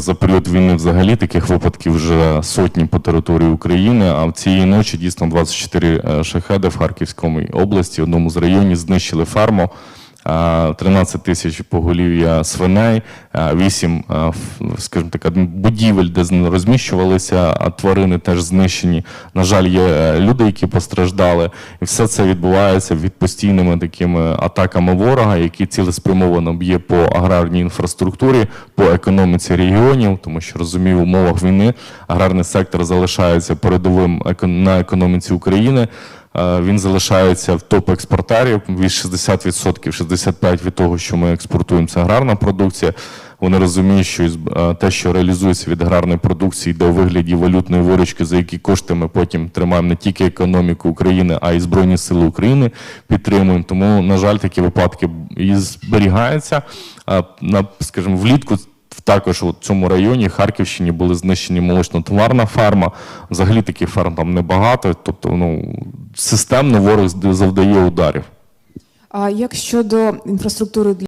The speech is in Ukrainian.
За період війни взагалі таких випадків вже сотні по території України. А в цієї ночі дійсно 24 е, шахеди в Харківській області, в одному з районів знищили ферму. Е, 13 тисяч поголів'я свиней, 8, скажімо так, будівель, де розміщувалися тварини, теж знищені. На жаль, є е, люди, які постраждали, і все це відбувається від постійними такими атаками ворога, які цілеспрямовано б'є по аграрній інфраструктурі, по економіці регіонів, тому що розумію, в умовах війни аграрний сектор залишається передовим на економіці України. Е, Він залишається в топ експортерів. Від 60%, 65% від того, що ми експортуємо, це аграрна продукція. Вони розуміють, що е, те, що реалізується від аграрної продукції, йде у вигляді валютної виручки, за які кошти ми потім тримаємо не тільки економіку України, а й Збройні Сили України підтримуємо. Тому, на жаль, такі випадки і зберігаються. На, скажімо, влітку також у цьому районі Харківщині були знищені молочно-товарна ферма. Взагалі таких ферм там небагато. Тобто, ну системно ворог завдає ударів. А як щодо інфраструктури для